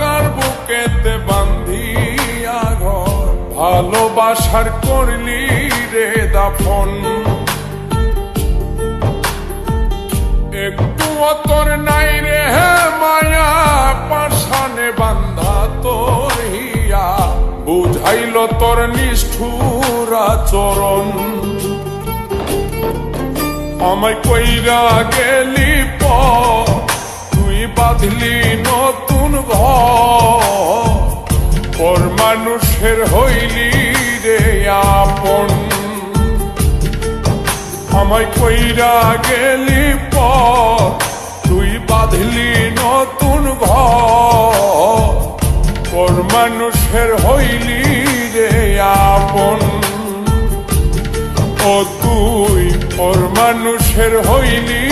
কার বুকেতে বান্ধিয়া ভালোবাসার করলি রে দাফন। একটু অতর নাই রে হে মায়া পাশানে বান্ধা তোর হিয়া। বুঝাইল তোর নিষ্ঠুরা চরণ আমায় কইরা গেলি পর বাঁধলি নতুন ঘর। মানুষের হইলি রে আপন। আমায় কইরা গেলি প তুই বাঁধলি নতুন ঘর। মানুষের হইলি রে আপন। ও তুই, ওর মানুষের হইলি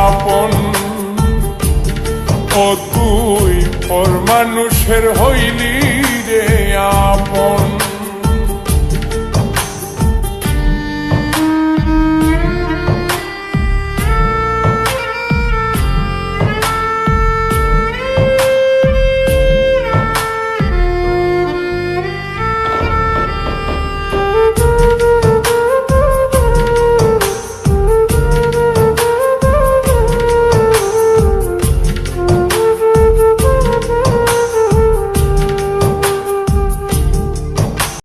আপন। ও তুই ওর মানুষের হইলি রে আপন।